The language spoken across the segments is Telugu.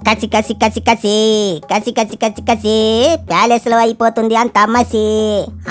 కసి కసి కసి కసి కసి కసి కసి కసి ప్యాలెస్లో అయిపోతుంది అంత అమ్మసి.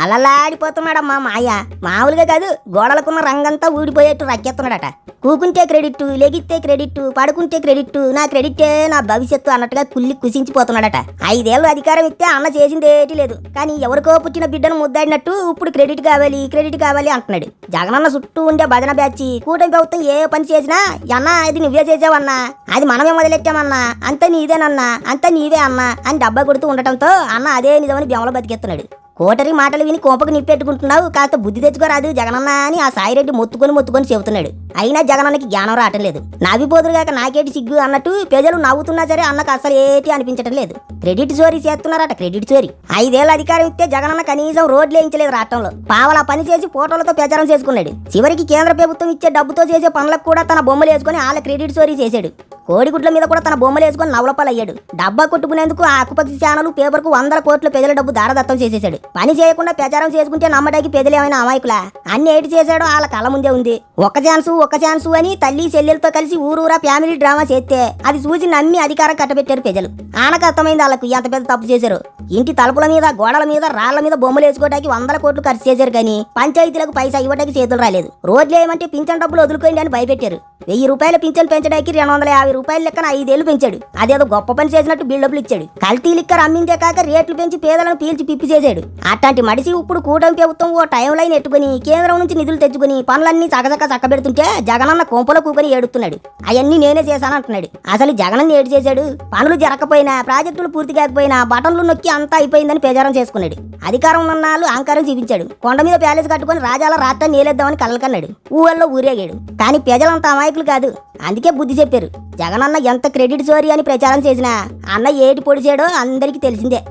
అలలాడిపోతున్నాడమ్మా మాయ. మామూలుగా కాదు గోడలకున్న రంగంతా ఊడిపోయేట్టు రక్కెత్తున్నాడట. కూకుంటే క్రెడిట్ లెగిస్తే క్రెడిట్ పడుకుంటే క్రెడిట్ నా క్రెడిటే నా భవిష్యత్తు అన్నట్టుగా కుల్లి కుసించిపోతున్నాడట. ఐదేళ్ళు అధికారం ఇస్తే అన్న చేసింది ఏటి లేదు. కానీ ఎవరికో పుట్టిన బిడ్డను ముద్దాడినట్టు ఇప్పుడు క్రెడిట్ కావాలి క్రెడిట్ కావాలి అంటున్నాడు. జగనన్న చుట్టూ ఉండే భజన బ్యాచ్ కూటమి ప్రభుత్వం ఏ పని చేసినా అన్నా ఇది నువ్వే చేసావన్నా అది మనమే మొదలెట్టామన్నా అంత నీదేనన్నా అంత నీవే అన్నా అని డబ్బా కొడుతూ ఉండటంతో అన్న అదే నిజమని బెమలో బతికేస్తున్నాడు. కోటరి మాటలు విని కోపకు నిప్పెట్టుకుంటున్నావు కాస్త బుద్ధి తెచ్చుకోరాదు జగనన్న అని ఆ సాయిరెడ్డి మొత్తుకొని మొత్తుకొని చెబుతున్నాడు. అయినా జగనన్నకి జ్ఞానం రావటం లేదు. నావిపోదురుగాక నాకేటి సిగ్గు అన్నట్టు ప్రజలు నవ్వుతున్నా సరే అన్నకు అసలు ఏటి అనిపించటం లేదు. క్రెడిట్ చోరీ చేస్తున్నారట క్రెడిట్ చోరీ. ఐదేళ్ళ అధికారం ఇస్తే జగనన్న కనీసం రోడ్లు వేయించలేదు రాష్ట్రంలో. పావలా పని చేసి ఫోటోలతో ప్రచారం చేసుకున్నాడు. చివరికి కేంద్ర ప్రభుత్వం ఇచ్చే డబ్బుతో చేసే పనులకు కూడా తన బొమ్మలు వేసుకొని వాళ్ళ క్రెడిట్ చోరీ చేశాడు. కోడిగుడ్ల మీద కూడా తన బొమ్మలు వేసుకొని నవలపాలయ్యాడు. డబ్బా కొట్టుకునేందుకు ఆ ఆకుపక్షి ఛానల్ పేపర్కు వందల కోట్ల ప్రజల డబ్బు దారదత్తం చేసేశాడు. పని చేయకుండా ప్రచారం చేసుకుంటే నమ్మడానికి ప్రజలు ఏమైనా అమాయకులా? అన్ని ఏటి చేశాడో వాళ్ళ కళ్ళ ముందే ఉంది. ఒక ఛాన్సు ఒక ఛాన్సు అని తల్లి చెల్లెలతో కలిసి ఊరూరా ఫ్యామిలీ డ్రామా చేస్తే అది చూసి నమ్మి అధికారం కట్టబెట్టారు ప్రజలు. ఆనకు అర్థమైంది వాళ్ళకు ఎంత పెద్ద తప్పు చేశారు. ఇంటి తలుపుల మీద గోడల మీద రాళ్ళ మీద బొమ్మలు వేసుకోవడానికి వందల కోట్లు ఖర్చు చేశారు కానీ పంచాయతీలకు పైసా ఇవ్వడానికి చేతులు రాలేదు. రోడ్లు ఏమంటే పింఛన్ డబ్బులు వదులుకోండి అని భయపెట్టారు. వెయ్యి రూపాయల పింఛన్ పెంచడానికి రెండు వందల యాభై రూపాయల లెక్కన ఐదేళ్ళు పెంచాడు. అదేదో గొప్ప పని చేసినట్టు బిల్డప్లు ఇచ్చాడు. కల్తీ లిక్కర్ అమ్మిందే కాక రేట్లు పెంచి పేదలను పీల్చి పిప్పి చేశాడు. అట్లాంటి మడిసి ఇప్పుడు కూటమి ప్రభుత్వం ఓ టైం లైన్ ఎట్టుకుని కేంద్రం నుంచి నిధులు తెచ్చుకుని పనులన్నీ చకచక చక్కబెడుతుంటే జగనన్న కొంపలో కూకొని ఏడుతున్నాడు అవన్నీ నేనే చేశాను అంటున్నాడు అసలు జగనన్న ఏడు చేశాడు? పనులు జరగకపోయినా ప్రాజెక్టులు పూర్తి కాకపోయినా బటన్లు నొక్కి అంతా అయిపోయిందని ప్రచారం చేసుకున్నాడు. అధికారం ఉన్నాళ్ళు అహంకారం చూపించాడు. కొండ మీద ప్యాలెస్ కట్టుకొని రాజాల రాష్ట్రాన్ని నేలేద్దామని కలకన్నాడు ఊళ్ళో ఊరేగాడు. కానీ ప్రజలంత అమాయకులు కాదు. అందుకే బుద్ధి చెప్పారు. జగనన్న ఎంత క్రెడిట్ సోరీ అని ప్రచారం చేసినా అన్న ఏటి పొడిచాడో అందరికీ తెలిసిందే.